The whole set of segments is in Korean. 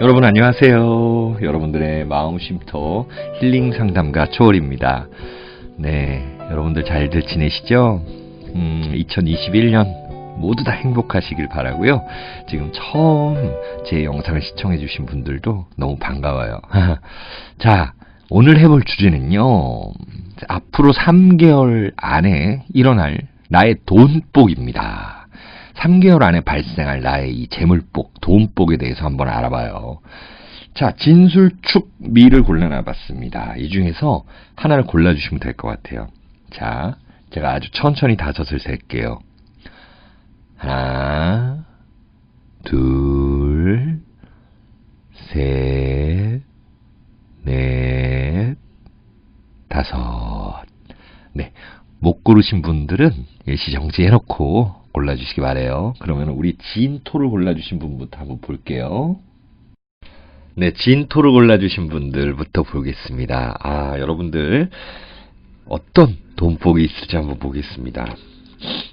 여러분 안녕하세요. 여러분들의 마음 쉼터 힐링 상담가 초월입니다. 네, 여러분들 잘들 지내시죠? 음, 2021년 모두 다 행복하시길 바라고요. 지금 처음 제 영상을 시청해 주신 분들도 너무 반가워요. 자, 오늘 해볼 주제는요. 앞으로 3개월 안에 일어날 나의 돈복입니다. 3개월 안에 발생할 나의 이 재물복, 돈복에 대해서 한번 알아봐요. 자, 진술축 미를 골라놔봤습니다. 이 중에서 하나를 골라주시면 될 것 같아요. 자, 제가 아주 천천히 다섯을 셀게요. 하나, 둘, 셋, 넷, 다섯. 네. 못 고르신 분들은 일시 정지해놓고 골라주시기 바래요. 그러면 우리 진토를 골라주신 분부터 한번 볼게요. 네, 진토를 골라주신 분들부터 보겠습니다. 아, 여러분들 어떤 돈복이 있을지 한번 보겠습니다.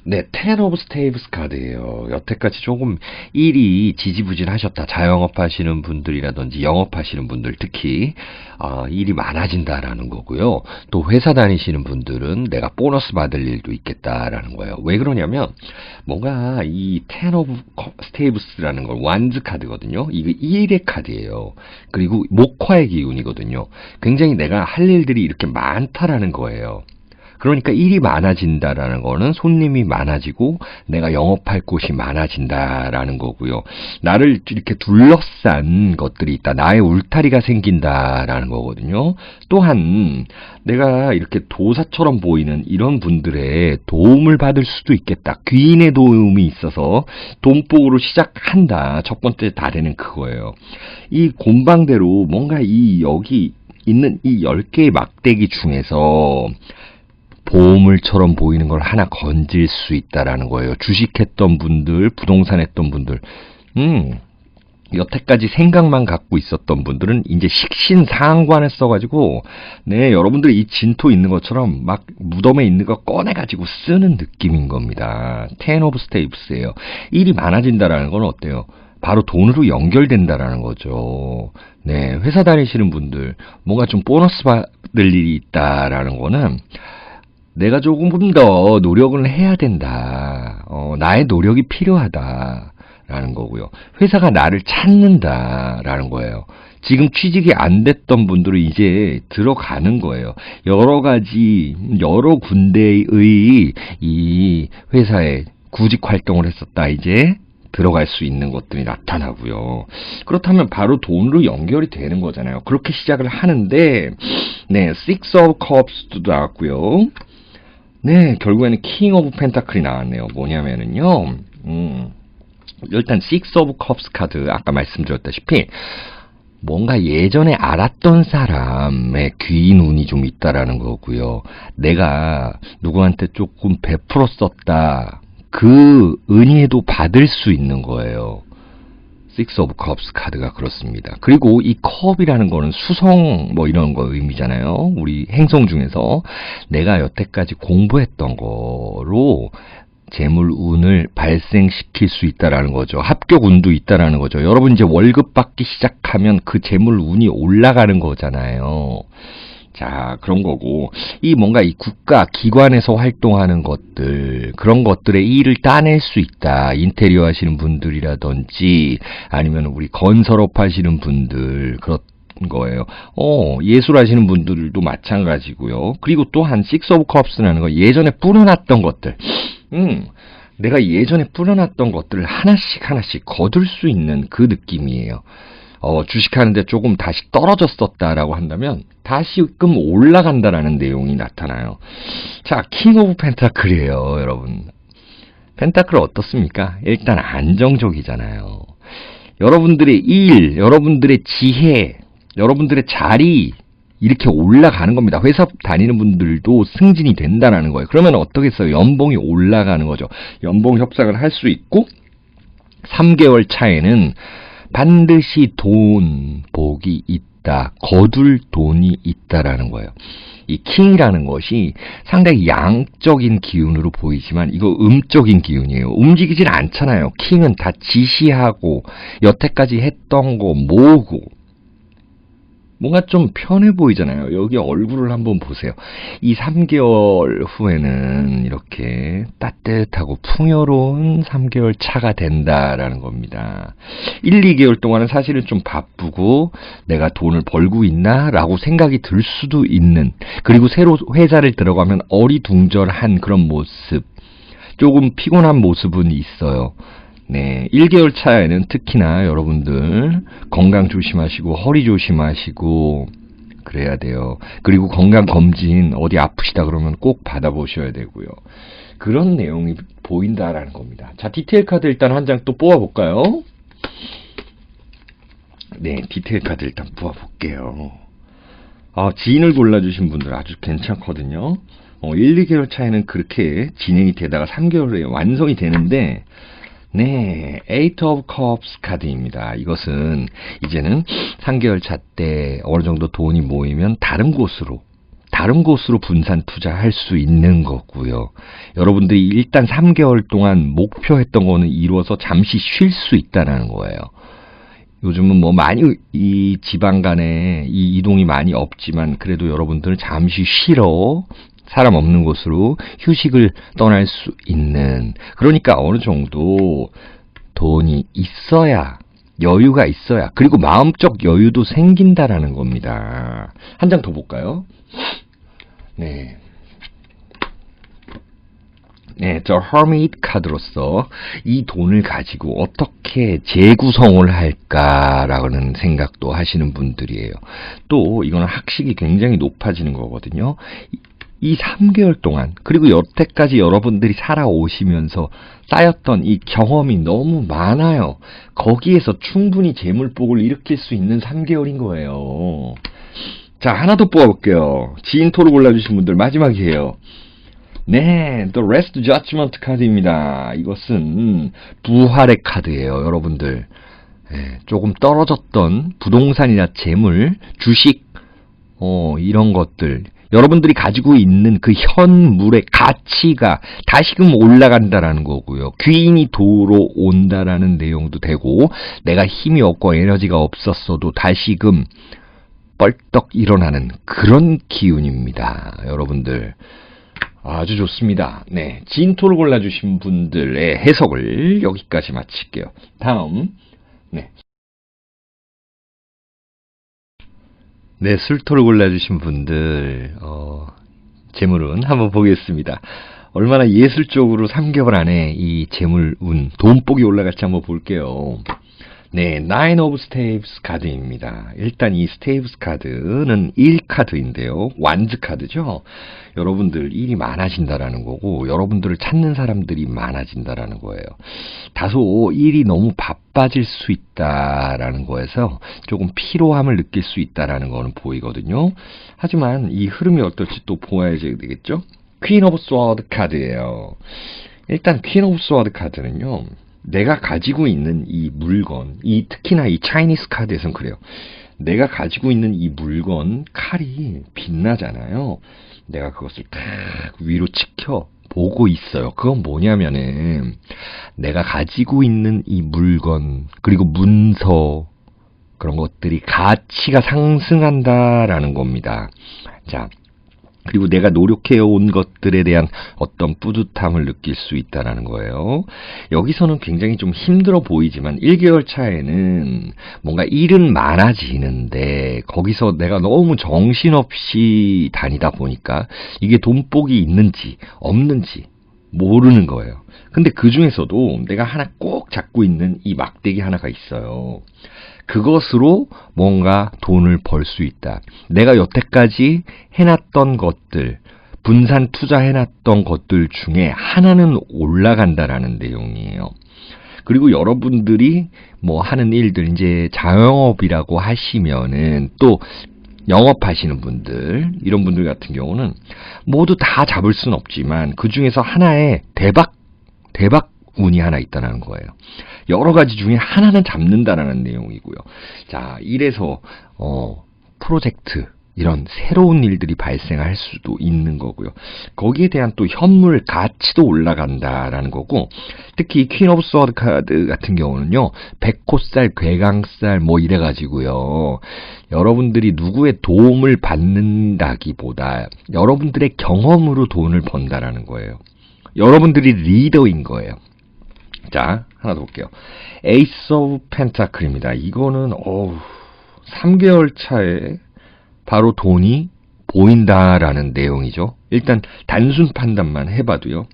네, 텐 오브 스테이브스 카드예요. 여태까지 조금 일이 지지부진하셨다. 자영업 하시는 분들이라든지 영업 하시는 분들 특히 아, 일이 많아진다라는 거고요. 또 회사 다니시는 분들은 내가 보너스 받을 일도 있겠다라는 거예요. 왜 그러냐면 뭔가 이텐 오브 스테이브스라는 걸 완즈 카드거든요. 이거 1의 카드예요. 그리고 목화의 기운이거든요. 굉장히 내가 할 일들이 이렇게 많다라는 거예요. 그러니까 일이 많아진다라는 거는 손님이 많아지고 내가 영업할 곳이 많아진다라는 거고요. 나를 이렇게 둘러싼 것들이 있다. 나의 울타리가 생긴다라는 거거든요. 또한 내가 이렇게 도사처럼 보이는 이런 분들의 도움을 받을 수도 있겠다. 귀인의 도움이 있어서 돈복으로 시작한다. 첫 번째 다래는 그거예요. 이 곰방대로 뭔가 이 여기 있는 이 10개의 막대기 중에서 보물처럼 보이는 걸 하나 건질 수 있다라는 거예요. 주식했던 분들, 부동산 했던 분들, 음, 여태까지 생각만 갖고 있었던 분들은 이제 식신상관을 써가지고, 네, 여러분들이 이 진토 있는 것처럼 막 무덤에 있는 거 꺼내가지고 쓰는 느낌인 겁니다. 텐 오브 스테이프스예요. 일이 많아진다라는 건 어때요? 바로 돈으로 연결된다라는 거죠. 네, 회사 다니시는 분들, 뭔가 좀 보너스 받을 일이 있다라는 거는, 내가 조금 더 노력을 해야 된다. 어, 나의 노력이 필요하다. 라는 거고요. 회사가 나를 찾는다 라는 거예요. 지금 취직이 안 됐던 분들은 이제 들어가는 거예요. 여러 가지, 여러 군데의 이 회사에 구직 활동을 했었다. 이제 들어갈 수 있는 것들이 나타나고요. 그렇다면 바로 돈으로 연결이 되는 거잖아요. 그렇게 시작을 하는데, 네, Six of Cups도 나왔고요. 네, 결국에는 킹 오브 펜타클이 나왔네요. 뭐냐면은요, 음, 일단 식스 오브 컵스 카드 아까 말씀드렸다시피 뭔가 예전에 알았던 사람의 귀인 운이 좀 있다라는 거고요. 내가 누구한테 조금 베풀었었다. 그 은혜도 받을 수 있는 거예요. 식스 오브 컵스 카드가 그렇습니다. 그리고 이 컵이라는 거는 수성 뭐 이런 거 의미잖아요. 우리 행성 중에서 내가 여태까지 공부했던 거로 재물 운을 발생시킬 수 있다라는 거죠. 합격 운도 있다라는 거죠. 여러분 이제 월급 받기 시작하면 그 재물 운이 올라가는 거잖아요. 자, 그런 거고, 이 뭔가 이 국가 기관에서 활동하는 것들, 그런 것들의 일을 따낼 수 있다. 인테리어 하시는 분들이라든지, 아니면 우리 건설업 하시는 분들, 그렇, 거예요. 어, 예술 하시는 분들도 마찬가지고요. 그리고 또한 식스 오브 컵스라는 거 예전에 뿌려놨던 것들. 음, 내가 예전에 뿌려놨던 것들을 하나씩 하나씩 거둘 수 있는 그 느낌이에요. 어, 주식하는데 조금 다시 떨어졌었다라고 한다면 다시금 올라간다라는 내용이 나타나요. 자, 킹 오브 펜타클이에요, 여러분. 펜타클 어떻습니까? 일단 안정적이잖아요. 여러분들의 일, 여러분들의 지혜, 여러분들의 자리 이렇게 올라가는 겁니다. 회사 다니는 분들도 승진이 된다는 거예요. 그러면 어떻겠어요? 연봉이 올라가는 거죠. 연봉 협상을 할 수 있고 3개월 차에는 반드시 돈, 복, 돈복이 있다. 거둘 돈이 있다라는 거예요. 이 킹이라는 것이 상당히 양적인 기운으로 보이지만 이거 음적인 기운이에요. 움직이질 않잖아요. 킹은 다 지시하고 여태까지 했던 거 모으고 뭔가 좀 편해 보이잖아요. 여기 얼굴을 한번 보세요. 이 3개월 후에는 이렇게 따뜻하고 풍요로운 3개월 차가 된다라는 겁니다. 1, 2개월 동안은 사실은 좀 바쁘고 내가 돈을 벌고 있나? 라고 생각이 들 수도 있는 그리고 새로 회사를 들어가면 어리둥절한 그런 모습 조금 피곤한 모습은 있어요. 네, 1개월 차에는 특히나 여러분들 건강 조심하시고 허리 조심하시고 그래야 돼요. 그리고 건강 검진 어디 아프시다 그러면 꼭 받아보셔야 되고요. 그런 내용이 보인다라는 겁니다. 자, 디테일 카드 일단 한 장 또 뽑아볼까요? 네, 디테일 카드 일단 뽑아볼게요. 아, 지인을 골라주신 분들 아주 괜찮거든요. 어, 1, 2개월 차에는 그렇게 진행이 되다가 3개월에 완성이 되는데, 네, Eight of Cups 카드입니다. 이것은 이제는 3개월 차 때 어느 정도 돈이 모이면 다른 곳으로 다른 곳으로 분산 투자할 수 있는 거고요. 여러분들이 일단 3개월 동안 목표했던 거는 이루어서 잠시 쉴 수 있다는 거예요. 요즘은 뭐 많이 이 지방 간에 이 이동이 많이 없지만 그래도 여러분들은 잠시 쉬러 사람 없는 곳으로 휴식을 떠날 수 있는 그러니까 어느 정도 돈이 있어야 여유가 있어야 그리고 마음적 여유도 생긴다라는 겁니다. 한 장 더 볼까요? 네. 네, 저 허밋 카드로서 이 돈을 가지고 어떻게 재구성을 할까라는 생각도 하시는 분들이에요. 또 이거는 학식이 굉장히 높아지는 거거든요. 이- 이 3개월 동안 그리고 여태까지 여러분들이 살아오시면서 쌓였던 이 경험이 너무 많아요. 거기에서 충분히 재물복을 일으킬 수 있는 3개월인 거예요. 자, 하나 더 뽑아볼게요. 지인 토로 골라주신 분들 마지막이에요. 네, The Rest Judgment 카드입니다. 이것은 부활의 카드예요, 여러분들. 예, 조금 떨어졌던 부동산이나 재물, 주식, 어, 이런 것들. 여러분들이 가지고 있는 그 현물의 가치가 다시금 올라간다라는 거고요. 귀인이 도로 온다라는 내용도 되고, 내가 힘이 없고 에너지가 없었어도 다시금 뻘떡 일어나는 그런 기운입니다. 여러분들. 아주 좋습니다. 네. 진토를 골라주신 분들의 해석을 여기까지 마칠게요. 다음. 네. 네, 술토를 골라주신 분들, 어, 재물운 한번 보겠습니다. 얼마나 예술적으로 3개월 안에 이 재물운, 돈복이 올라갈지 한번 볼게요. 네, Nine of Staves 카드입니다. 일단 이 Staves 카드는 1카드인데요. 완즈 카드죠. 여러분들 일이 많아진다라는 거고 여러분들을 찾는 사람들이 많아진다라는 거예요. 다소 일이 너무 바빠질 수 있다라는 거에서 조금 피로함을 느낄 수 있다라는 거는 보이거든요. 하지만 이 흐름이 어떨지 또 보아야 되겠죠. 퀸 오브 스워드 카드예요. 일단 퀸 오브 스워드 카드는요. 내가 가지고 있는 이 물건, 이 특히나 이 차이니스 카드에선 그래요. 내가 가지고 있는 이 물건 칼이 빛나잖아요. 내가 그것을 탁 위로 치켜 보고 있어요. 그건 뭐냐면은 내가 가지고 있는 이 물건 그리고 문서 그런 것들이 가치가 상승한다라는 겁니다. 자, 그리고 내가 노력해 온 것들에 대한 어떤 뿌듯함을 느낄 수 있다라는 거예요. 여기서는 굉장히 좀 힘들어 보이지만 1개월 차에는 뭔가 일은 많아지는데 거기서 내가 너무 정신없이 다니다 보니까 이게 돈복이 있는지 없는지 모르는 거예요. 근데 그 중에서도 내가 하나 꼭 잡고 있는 이 막대기 하나가 있어요. 그것으로 뭔가 돈을 벌 수 있다. 내가 여태까지 해놨던 것들, 분산 투자해놨던 것들 중에 하나는 올라간다라는 내용이에요. 그리고 여러분들이 뭐 하는 일들, 이제 자영업이라고 하시면은 또 영업하시는 분들, 이런 분들 같은 경우는 모두 다 잡을 수는 없지만 그 중에서 하나의 대박, 대박 운이 하나 있다는 거예요. 여러 가지 중에 하나는 잡는다라는 내용이고요. 자, 이래서 어, 프로젝트 이런 새로운 일들이 발생할 수도 있는 거고요. 거기에 대한 또 현물 가치도 올라간다라는 거고, 특히 퀸 오브 스워드 카드 같은 경우는요, 백호살, 괴강살 뭐 이래가지고요. 여러분들이 누구의 도움을 받는다기보다 여러분들의 경험으로 돈을 번다라는 거예요. 여러분들이 리더인 거예요. 자, 하나 더 볼게요. 에이스 오브 펜타클입니다. 이거는 어우 3개월 차에 바로 돈이 보인다라는 내용이죠. 일단 단순 판단만 해봐도요.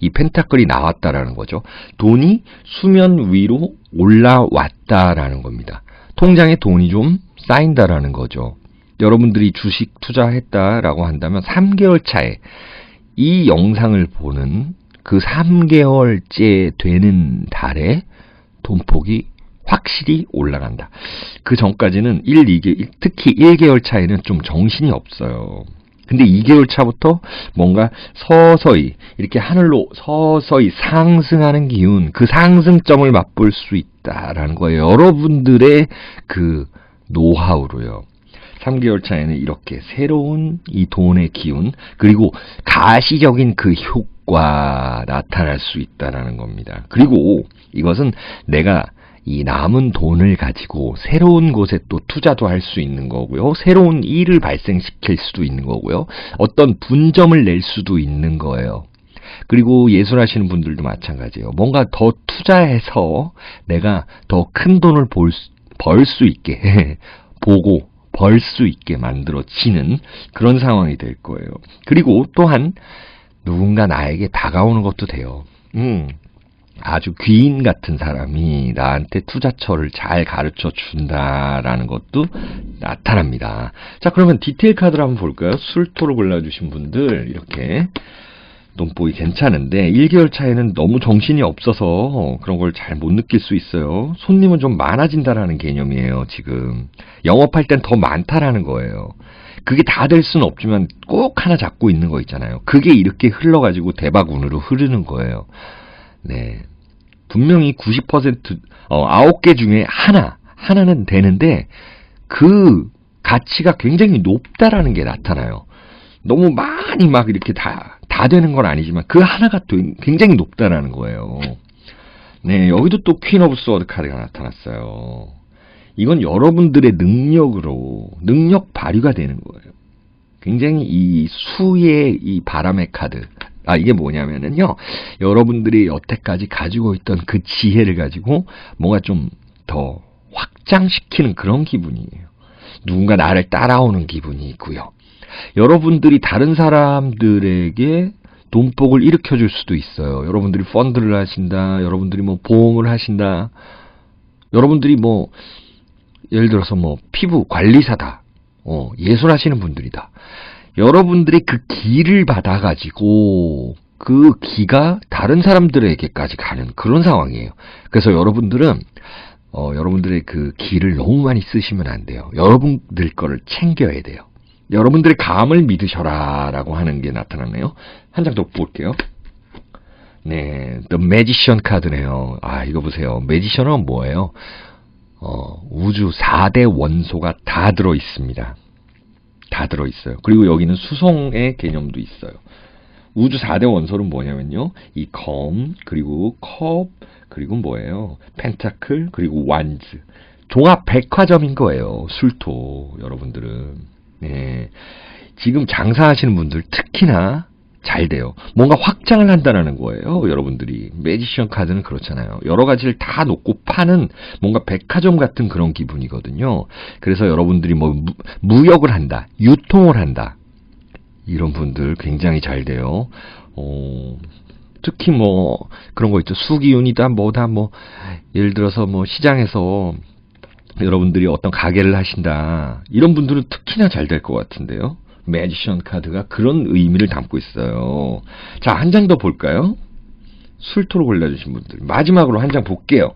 이 펜타클이 나왔다라는 거죠. 돈이 수면 위로 올라왔다라는 겁니다. 통장에 돈이 좀 쌓인다라는 거죠. 여러분들이 주식 투자했다라고 한다면 3개월 차에 이 영상을 보는 그 3개월째 되는 달에 돈폭이 확실히 올라간다. 그 전까지는 1, 2개, 특히 1개월 차에는 좀 정신이 없어요. 근데 2개월 차부터 뭔가 서서히 이렇게 하늘로 서서히 상승하는 기운, 그 상승점을 맛볼 수 있다라는 거예요. 여러분들의 그 노하우로요. 3개월 차에는 이렇게 새로운 이 돈의 기운, 그리고 가시적인 그 효과 나타날 수 있다라는 겁니다. 그리고 이것은 내가 이 남은 돈을 가지고 새로운 곳에 또 투자도 할 수 있는 거고요. 새로운 일을 발생시킬 수도 있는 거고요. 어떤 분점을 낼 수도 있는 거예요. 그리고 예술하시는 분들도 마찬가지예요. 뭔가 더 투자해서 내가 더 큰 돈을 벌 수 있게 보고 벌 수 있게 만들어지는 그런 상황이 될 거예요. 그리고 또한 누군가 나에게 다가오는 것도 돼요. 음, 아주 귀인 같은 사람이 나한테 투자처를 잘 가르쳐 준다라는 것도 나타납니다. 자, 그러면 디테일 카드를 한번 볼까요? 술토를 골라주신 분들, 이렇게. 돈보이 괜찮은데 1개월 차에는 너무 정신이 없어서 그런 걸 잘 못 느낄 수 있어요. 손님은 좀 많아진다라는 개념이에요, 지금. 영업할 땐 더 많다라는 거예요. 그게 다 될 수는 없지만 꼭 하나 잡고 있는 거 있잖아요. 그게 이렇게 흘러가지고 대박운으로 흐르는 거예요. 네. 분명히 90%, 어, 9개 중에 하나, 하나는 되는데, 그 가치가 굉장히 높다라는 게 나타나요. 너무 많이 막 이렇게 다, 다 되는 건 아니지만, 그 하나가 또 굉장히 높다라는 거예요. 네, 여기도 또 퀸 오브 스워드 카드가 나타났어요. 이건 여러분들의 능력으로, 능력 발휘가 되는 거예요. 굉장히 이 수의 이 바람의 카드, 아, 이게 뭐냐면은요, 여러분들이 여태까지 가지고 있던 그 지혜를 가지고 뭔가 좀 더 확장시키는 그런 기분이에요. 누군가 나를 따라오는 기분이 있고요. 여러분들이 다른 사람들에게 돈복을 일으켜 줄 수도 있어요. 여러분들이 펀드를 하신다, 여러분들이 뭐 보험을 하신다, 여러분들이 뭐, 예를 들어서 뭐, 피부 관리사다, 어, 예술하시는 분들이다. 여러분들이 그 기를 받아가지고 그 기가 다른 사람들에게까지 가는 그런 상황이에요. 그래서 여러분들은 어, 여러분들의 그 기를 너무 많이 쓰시면 안 돼요. 여러분들 거를 챙겨야 돼요. 여러분들의 감을 믿으셔라 라고 하는 게 나타나네요. 한 장 더 볼게요. 네, The Magician 카드네요. 아, 이거 보세요. 매지션은 뭐예요? 어, 우주 4대 원소가 다 들어 있습니다. 다 들어 있어요. 그리고 여기는 수송의 개념도 있어요. 우주 4대 원소는 뭐냐면요. 이 검, 그리고 컵, 그리고 뭐예요. 펜타클, 그리고 완즈. 종합 백화점인 거예요. 술토, 여러분들은. 네. 지금 장사하시는 분들 특히나 잘 돼요. 뭔가 확장을 한다는 거예요. 여러분들이. 매지션 카드는 그렇잖아요. 여러 가지를 다 놓고 파는 뭔가 백화점 같은 그런 기분이거든요. 그래서 여러분들이 뭐 무, 무역을 한다. 유통을 한다. 이런 분들 굉장히 잘 돼요. 어, 특히 뭐 그런 거 있죠. 수기운이다 뭐다 뭐 예를 들어서 뭐 시장에서 여러분들이 어떤 가게를 하신다. 이런 분들은 특히나 잘 될 것 같은데요. 매지션 카드가 그런 의미를 담고 있어요. 자, 한 장 더 볼까요? 술토로 골라주신 분들. 마지막으로 한 장 볼게요.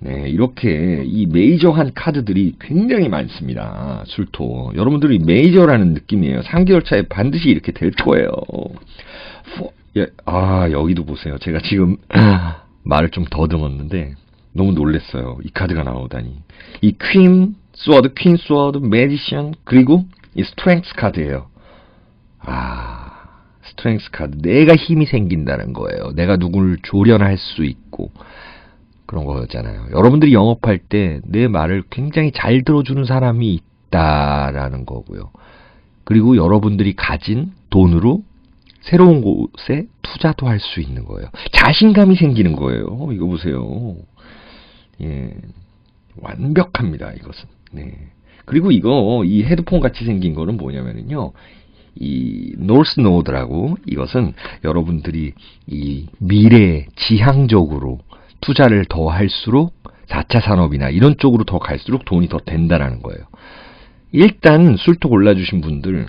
네, 이렇게 이 메이저한 카드들이 굉장히 많습니다. 술토. 여러분들이 메이저라는 느낌이에요. 3개월 차에 반드시 이렇게 될 거예요. 예, 아, 여기도 보세요. 제가 지금 말을 좀 더듬었는데 너무 놀랬어요. 이 카드가 나오다니. 이 퀸, 스워드, 퀸, 스워드, 매지션 그리고 이 스트렝스 카드예요. 아, 스트렝스 카드. 내가 힘이 생긴다는 거예요. 내가 누구를 조련할 수 있고 그런 거잖아요. 여러분들이 영업할 때 내 말을 굉장히 잘 들어주는 사람이 있다라는 거고요. 그리고 여러분들이 가진 돈으로 새로운 곳에 투자도 할 수 있는 거예요. 자신감이 생기는 거예요. 이거 보세요. 예. 완벽합니다, 이것은. 네. 그리고 이거, 이 헤드폰 같이 생긴 거는 뭐냐면은요. 이 노스 노드라고 이것은 여러분들이 이 미래 지향적으로 투자를 더 할수록 4차 산업이나 이런 쪽으로 더 갈수록 돈이 더 된다라는 거예요. 일단 술토 골라주신 분들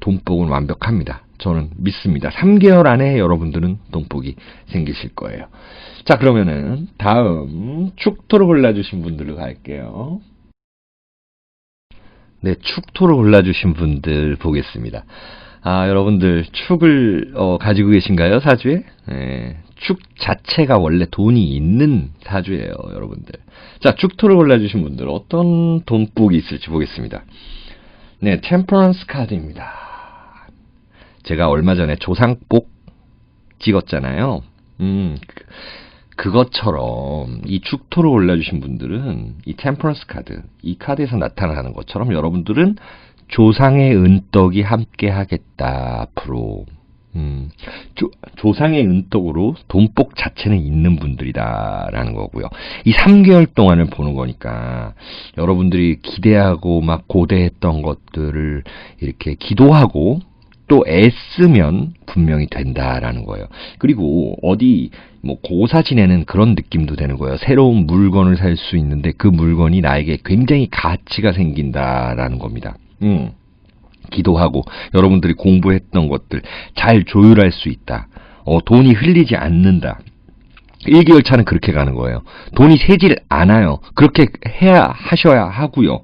돈복은 완벽합니다. 저는 믿습니다. 3개월 안에 여러분들은 돈복이 생기실 거예요. 자, 그러면은 다음 축토를 골라주신 분들로 갈게요. 네, 축토를 골라주신 분들 보겠습니다. 아, 여러분들 축을 어, 가지고 계신가요, 사주에? 네, 축 자체가 원래 돈이 있는 사주예요, 여러분들. 자, 축토를 골라주신 분들 어떤 돈복이 있을지 보겠습니다. 네, 템퍼런스 카드입니다. 제가 얼마 전에 조상복 찍었잖아요. 음, 그, 그것처럼 이 축토를 올려주신 분들은 이 템퍼런스 카드, 이 카드에서 나타나는 것처럼 여러분들은 조상의 은떡이 함께 하겠다, 앞으로. 음, 조, 조상의 은떡으로 돈복 자체는 있는 분들이다라는 거고요. 이 3개월 동안을 보는 거니까 여러분들이 기대하고 막 고대했던 것들을 이렇게 기도하고 또 애쓰면 분명히 된다라는 거예요. 그리고 어디 뭐 고사 지내는 그런 느낌도 되는 거예요. 새로운 물건을 살 수 있는데 그 물건이 나에게 굉장히 가치가 생긴다라는 겁니다. 음. 기도하고 여러분들이 공부했던 것들 잘 조율할 수 있다. 어, 돈이 흘리지 않는다. 1개월 차는 그렇게 가는 거예요. 돈이 새질 않아요. 그렇게 해야 하셔야 하고요.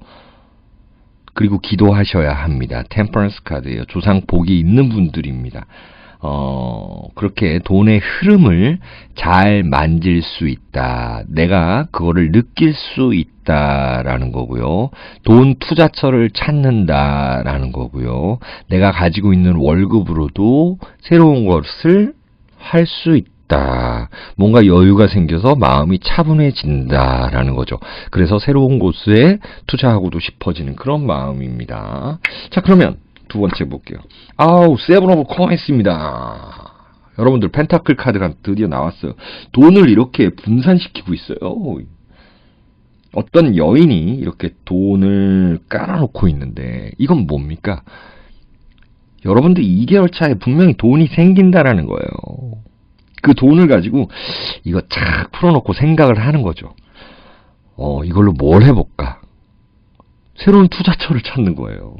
그리고 기도하셔야 합니다. 템퍼런스 카드예요. 조상 복이 있는 분들입니다. 어, 그렇게 돈의 흐름을 잘 만질 수 있다. 내가 그거를 느낄 수 있다라는 거고요. 돈 투자처를 찾는다라는 거고요. 내가 가지고 있는 월급으로도 새로운 것을 할 수 있다. 뭔가 여유가 생겨서 마음이 차분해진다라는 거죠. 그래서 새로운 곳에 투자하고도 싶어지는 그런 마음입니다. 자, 그러면 두 번째 볼게요. 아우, 세븐 오브 코인스입니다. 여러분들 펜타클 카드가 드디어 나왔어요. 돈을 이렇게 분산시키고 있어요. 어떤 여인이 이렇게 돈을 깔아놓고 있는데 이건 뭡니까? 여러분들 2개월 차에 분명히 돈이 생긴다라는 거예요. 그 돈을 가지고 이거 착 풀어놓고 생각을 하는 거죠. 어, 이걸로 뭘 해볼까? 새로운 투자처를 찾는 거예요.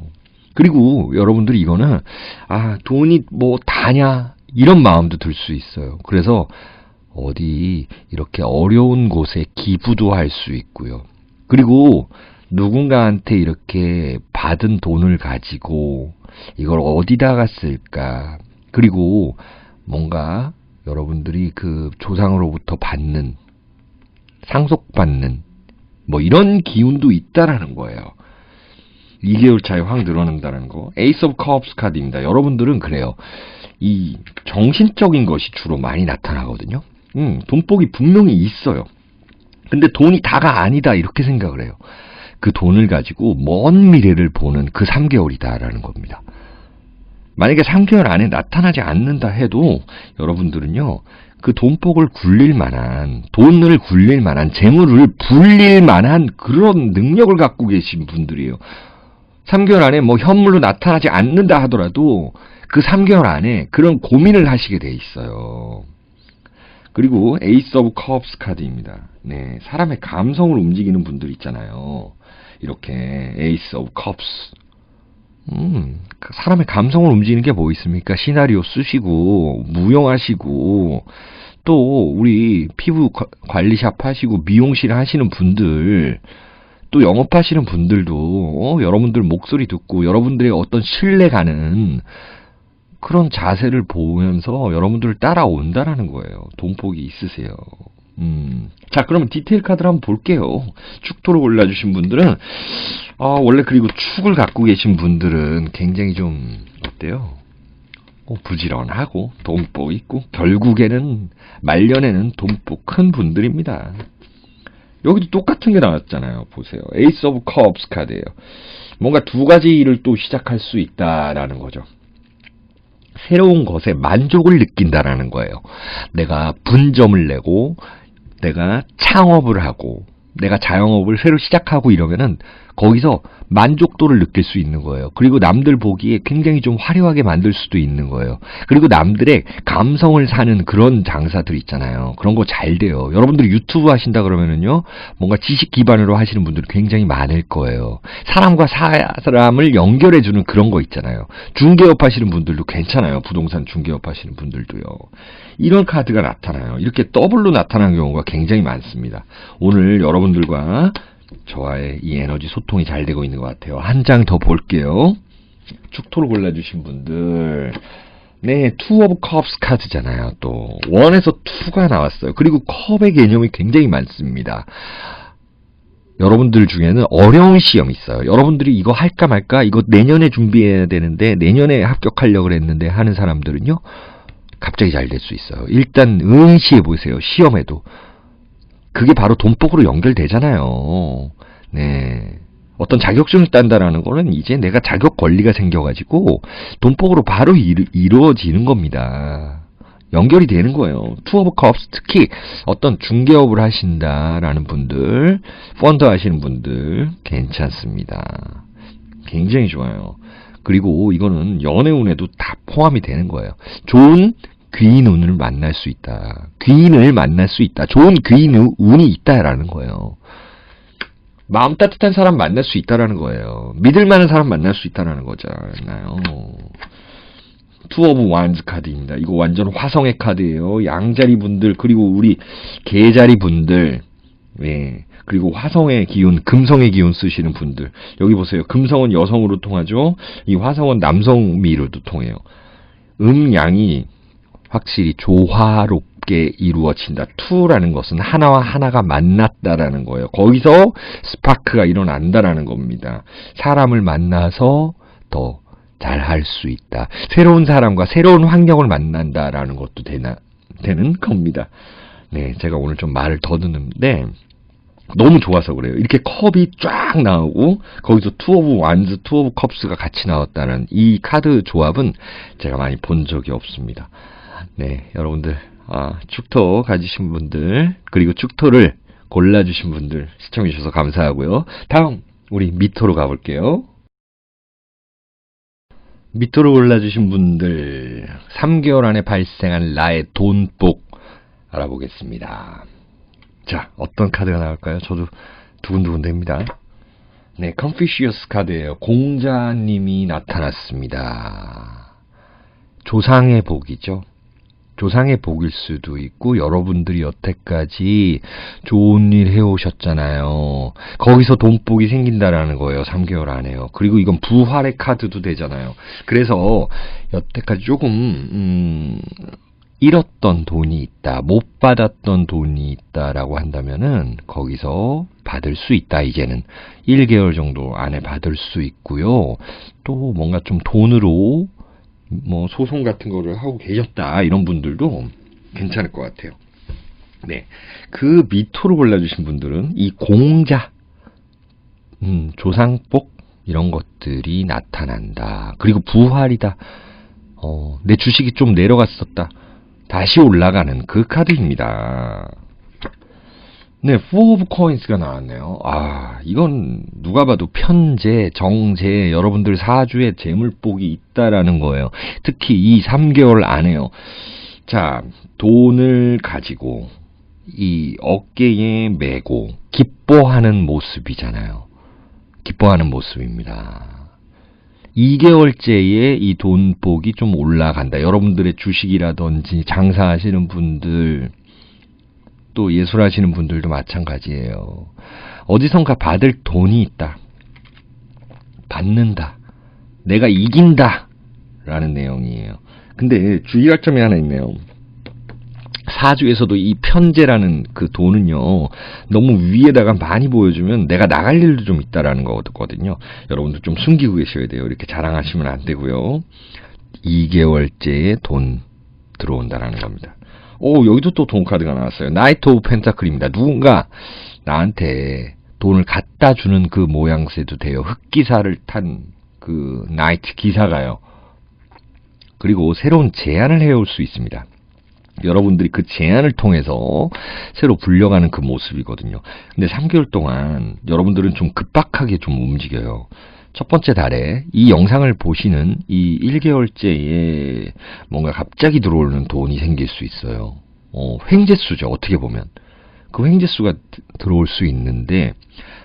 그리고 여러분들이 이거는 아 돈이 뭐 다냐 이런 마음도 들 수 있어요. 그래서 어디 이렇게 어려운 곳에 기부도 할 수 있고요. 그리고 누군가한테 이렇게 받은 돈을 가지고 이걸 어디다가 쓸까? 그리고 뭔가 여러분들이 그 조상으로부터 받는 상속받는 뭐 이런 기운도 있다라는 거예요. 2개월 차에 확 늘어난다는 거. 에이스 오브 컵스 카드입니다. 여러분들은 그래요. 이 정신적인 것이 주로 많이 나타나거든요. 음, 돈복이 분명히 있어요. 근데 돈이 다가 아니다 이렇게 생각을 해요. 그 돈을 가지고 먼 미래를 보는 그 3개월이다라는 겁니다. 만약에 3개월 안에 나타나지 않는다 해도 여러분들은요, 그 돈복을 굴릴 만한, 돈을 굴릴 만한, 재물을 불릴 만한 그런 능력을 갖고 계신 분들이에요. 3개월 안에 뭐 현물로 나타나지 않는다 하더라도 그 3개월 안에 그런 고민을 하시게 돼 있어요. 그리고 에이스 오브 컵스 카드입니다. 네, 사람의 감성을 움직이는 분들 있잖아요. 이렇게 에이스 오브 컵스. 음, 그 사람의 감성을 움직이는 게 뭐 있습니까? 시나리오 쓰시고 무용하시고 또 우리 피부 관리샵 하시고 미용실 하시는 분들 또 영업하시는 분들도 어, 여러분들 목소리 듣고 여러분들의 어떤 신뢰가는 그런 자세를 보면서 여러분들을 따라온다라는 거예요. 돈복이 있으세요. 음. 자, 그러면 디테일 카드를 한번 볼게요. 축토를 골라주신 분들은, 아, 원래 그리고 축을 갖고 계신 분들은 굉장히 좀, 어때요? 어, 부지런하고, 돈복 있고, 결국에는, 말년에는 돈복 큰 분들입니다. 여기도 똑같은 게 나왔잖아요. 보세요. 에이스 오브 컵스 카드예요. 뭔가 두 가지 일을 또 시작할 수 있다라는 거죠. 새로운 것에 만족을 느낀다라는 거예요. 내가 분점을 내고 내가 창업을 하고 내가 자영업을 새로 시작하고 이러면은 거기서 만족도를 느낄 수 있는 거예요. 그리고 남들 보기에 굉장히 좀 화려하게 만들 수도 있는 거예요. 그리고 남들의 감성을 사는 그런 장사들 있잖아요. 그런 거 잘 돼요. 여러분들이 유튜브 하신다 그러면은요, 뭔가 지식 기반으로 하시는 분들이 굉장히 많을 거예요. 사람과 사람을 연결해주는 그런 거 있잖아요. 중개업 하시는 분들도 괜찮아요. 부동산 중개업 하시는 분들도요. 이런 카드가 나타나요. 이렇게 더블로 나타나는 경우가 굉장히 많습니다. 오늘 여러분들과 저와의 이 에너지 소통이 잘 되고 있는 것 같아요. 한 장 더 볼게요. 축토를 골라주신 분들. 네, 투 오브 컵스 카드잖아요. 또 원에서 투가 나왔어요. 그리고 컵의 개념이 굉장히 많습니다. 여러분들 중에는 어려운 시험이 있어요. 여러분들이 이거 할까 말까, 이거 내년에 준비해야 되는데, 내년에 합격하려고 했는데 하는 사람들은요, 갑자기 잘 될 수 있어요. 일단 응시해 보세요. 시험에도. 그게 바로 돈복으로 연결되잖아요. 네. 어떤 자격증을 딴다라는 거는 이제 내가 자격 권리가 생겨가지고 돈복으로 바로 이루, 이루어지는 겁니다. 연결이 되는 거예요. 투 오브 컵스 특히 어떤 중개업을 하신다라는 분들, 펀드 하시는 분들 괜찮습니다. 굉장히 좋아요. 그리고 이거는 연애운에도 다 포함이 되는 거예요. 좋은 귀인 운을 만날 수 있다. 귀인을 만날 수 있다. 좋은 귀인 운이 있다라는 거예요. 마음 따뜻한 사람 만날 수 있다라는 거예요. 믿을 만한 사람 만날 수 있다라는 거잖아요. 투 오브 완즈 카드입니다. 이거 완전 화성의 카드예요. 양자리 분들 그리고 우리 개자리 분들 예. 그리고 화성의 기운, 금성의 기운 쓰시는 분들. 여기 보세요. 금성은 여성으로 통하죠. 이 화성은 남성미로도 통해요. 음양이 확실히 조화롭게 이루어진다. 투라는 것은 하나와 하나가 만났다라는 거예요. 거기서 스파크가 일어난다라는 겁니다. 사람을 만나서 더 잘할 수 있다. 새로운 사람과 새로운 환경을 만난다라는 것도 되나, 되는 겁니다. 네, 제가 오늘 좀 말을 더듬는데, 너무 좋아서 그래요. 이렇게 컵이 쫙 나오고 거기서 투 오브 완즈, 투 오브 컵스가 같이 나왔다는 이 카드 조합은 제가 많이 본 적이 없습니다. 네, 여러분들 아, 축토 가지신 분들 그리고 축토를 골라주신 분들 시청해 주셔서 감사하고요. 다음 우리 미토로 가볼게요. 미토로 골라주신 분들 3개월 안에 발생한 나의 돈복 알아보겠습니다. 자, 어떤 카드가 나올까요? 저도 두근두근 됩니다. 네, 컨피시어스 카드예요. 공자님이 나타났습니다. 조상의 복이죠. 조상의 복일 수도 있고 여러분들이 여태까지 좋은 일 해오셨잖아요. 거기서 돈복이 생긴다라는 거예요. 3개월 안에요. 그리고 이건 부활의 카드도 되잖아요. 그래서 여태까지 조금 음, 잃었던 돈이 있다, 못 받았던 돈이 있다라고 한다면은 거기서 받을 수 있다. 이제는 1개월 정도 안에 받을 수 있고요. 또 뭔가 좀 돈으로 뭐 소송 같은 거를 하고 계셨다 이런 분들도 괜찮을 것 같아요. 네, 그 미토를 골라주신 분들은 이 공자, 음, 조상복 이런 것들이 나타난다. 그리고 부활이다. 어, 내 주식이 좀 내려갔었다. 다시 올라가는 그 카드입니다. 네, Four of Coins가 나왔네요. 아, 이건 누가 봐도 편재, 정재, 여러분들 사주에 재물복이 있다라는 거예요. 특히 이 3개월 안에요. 자, 돈을 가지고 이 어깨에 메고 기뻐하는 모습이잖아요. 기뻐하는 모습입니다. 2개월째에 이 돈복이 좀 올라간다. 여러분들의 주식이라든지 장사하시는 분들, 또 예술하시는 분들도 마찬가지예요. 어디선가 받을 돈이 있다. 받는다. 내가 이긴다. 라는 내용이에요. 근데 주의할 점이 하나 있네요. 사주에서도 이 편제라는 그 돈은요, 너무 위에다가 많이 보여주면 내가 나갈 일도 좀 있다라는 거거든요. 여러분들 좀 숨기고 계셔야 돼요. 이렇게 자랑하시면 안 되고요. 2개월째에 돈 들어온다라는 겁니다. 오, 여기도 또 돈 카드가 나왔어요. 나이트 오브 펜타클입니다. 누군가 나한테 돈을 갖다 주는 그 모양새도 돼요. 흑기사를 탄 그 나이트 기사가요. 그리고 새로운 제안을 해올 수 있습니다. 여러분들이 그 제안을 통해서 새로 불려가는 그 모습이거든요. 근데 3개월 동안 여러분들은 좀 급박하게 좀 움직여요. 첫 번째 달에 이 영상을 보시는 이 1개월째에 뭔가 갑자기 들어오는 돈이 생길 수 있어요. 어, 횡재수죠. 어떻게 보면. 그 횡재수가 드- 들어올 수 있는데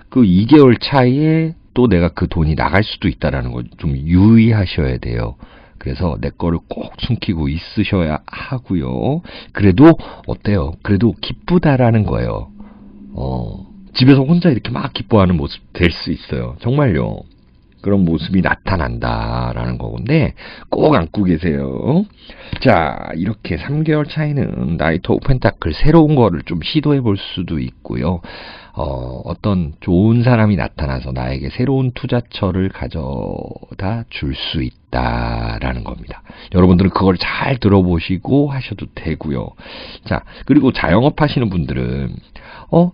그 2개월 차이에 또 내가 그 돈이 나갈 수도 있다라는 거좀 유의하셔야 돼요. 그래서 내 거를 꼭 숨기고 있으셔야 하고요. 그래도 어때요? 그래도 기쁘다라는 거예요. 어, 집에서 혼자 이렇게 막 기뻐하는 모습 될 수 있어요. 정말요. 그런 모습이 나타난다라는 거건데 꼭 안고 계세요. 자, 이렇게 3개월 차이는 나이트 오브 펜타클 새로운 거를 좀 시도해 볼 수도 있고요. 어, 어떤 좋은 사람이 나타나서 나에게 새로운 투자처를 가져다 줄 수 있다라는 겁니다. 여러분들은 그걸 잘 들어보시고 하셔도 되고요. 자, 그리고 자영업 하시는 분들은 어,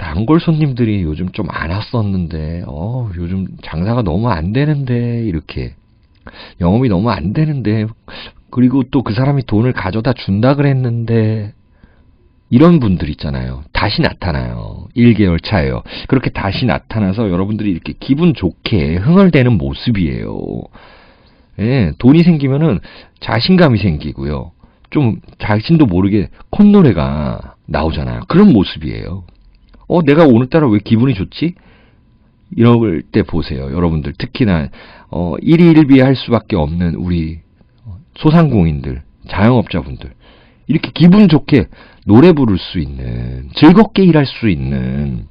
단골 손님들이 요즘 좀 안 왔었는데, 어, 요즘 장사가 너무 안 되는데, 이렇게. 영업이 너무 안 되는데, 그리고 또 그 사람이 돈을 가져다 준다 그랬는데, 이런 분들 있잖아요. 다시 나타나요. 1개월 차예요. 그렇게 다시 나타나서 여러분들이 이렇게 기분 좋게 흥얼대는 모습이에요. 예, 돈이 생기면은 자신감이 생기고요. 좀 자신도 모르게 콧노래가 나오잖아요. 그런 모습이에요. 어, 내가 오늘따라 왜 기분이 좋지? 이럴 때 보세요. 여러분들 특히나 어, 일일비 할 수밖에 없는 우리 어, 소상공인들, 자영업자분들 이렇게 기분 좋게 노래 부를 수 있는 즐겁게 일할 수 있는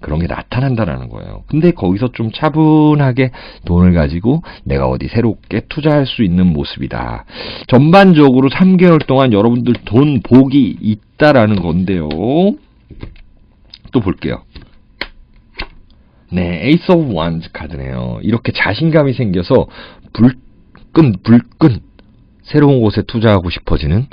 그런 게 나타난다라는 거예요. 근데 거기서 좀 차분하게 돈을 가지고 내가 어디 새롭게 투자할 수 있는 모습이다. 전반적으로 3개월 동안 여러분들 돈 복이 있다라는 건데요. 또 볼게요. 네, Ace of Wands 카드네요. 이렇게 자신감이 생겨서 불끈 불끈 새로운 곳에 투자하고 싶어지는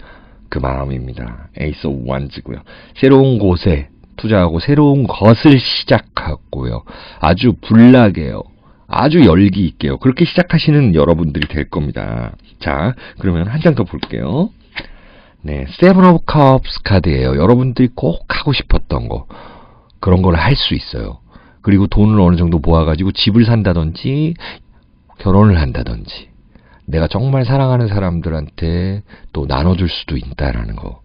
그 마음입니다. Ace of Wands고요. 새로운 곳에 투자하고 새로운 것을 시작하고요. 아주 불나게요. 아주 열기 있게요. 그렇게 시작하시는 여러분들이 될 겁니다. 자, 그러면 한 장 더 볼게요. 네, Seven of Cups 카드예요. 여러분들이 꼭 하고 싶었던 거 그런 걸 할 수 있어요. 그리고 돈을 어느 정도 모아가지고 집을 산다든지 결혼을 한다든지 내가 정말 사랑하는 사람들한테 또 나눠줄 수도 있다라는 거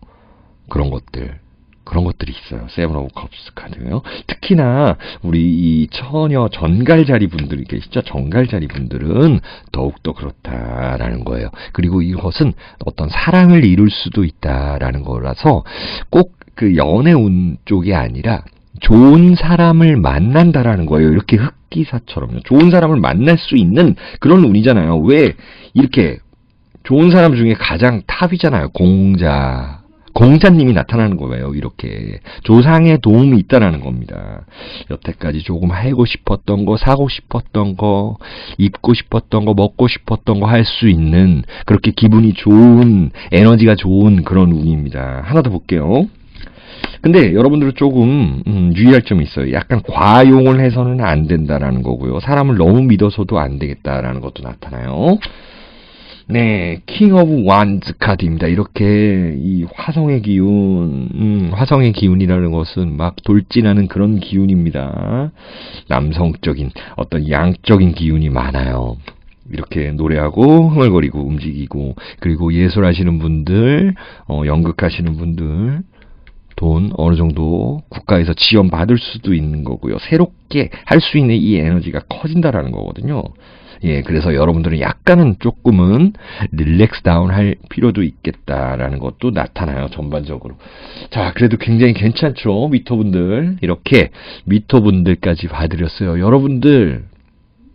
그런 것들 그런 것들이 있어요. 세븐 오브 컵스 카드요. 특히나 우리 이 처녀 전갈자리 분들이 계시죠. 전갈자리 분들은 더욱더 그렇다라는 거예요. 그리고 이것은 어떤 사랑을 이룰 수도 있다라는 거라서 꼭 그 연애 운 쪽이 아니라 좋은 사람을 만난다라는 거예요. 이렇게 흑기사처럼요. 좋은 사람을 만날 수 있는 그런 운이잖아요. 왜 이렇게 좋은 사람 중에 가장 탑이잖아요. 공자. 공자님이 나타나는 거예요. 이렇게 조상의 도움이 있다라는 겁니다. 여태까지 조금 하고 싶었던 거, 사고 싶었던 거, 입고 싶었던 거, 먹고 싶었던 거 할 수 있는 그렇게 기분이 좋은 에너지가 좋은 그런 운입니다. 하나 더 볼게요. 근데 여러분들은 조금 음, 유의할 점이 있어요. 약간 과용을 해서는 안 된다라는 거고요. 사람을 너무 믿어서도 안 되겠다라는 것도 나타나요. 네, 킹 오브 완즈 카드입니다. 이렇게 이 화성의 기운, 음, 화성의 기운이라는 것은 막 돌진하는 그런 기운입니다. 남성적인 어떤 양적인 기운이 많아요. 이렇게 노래하고 흥얼거리고 움직이고 그리고 예술하시는 분들, 어, 연극하시는 분들 돈 어느 정도 국가에서 지원 받을 수도 있는 거고요. 새롭게 할 수 있는 이 에너지가 커진다라는 거거든요. 예, 그래서 여러분들은 약간은 조금은 릴렉스 다운 할 필요도 있겠다라는 것도 나타나요, 전반적으로. 자, 그래도 굉장히 괜찮죠, 미터분들. 이렇게 미터분들까지 봐드렸어요. 여러분들,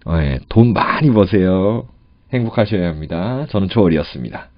어, 예, 돈 많이 버세요. 행복하셔야 합니다. 저는 초월이었습니다.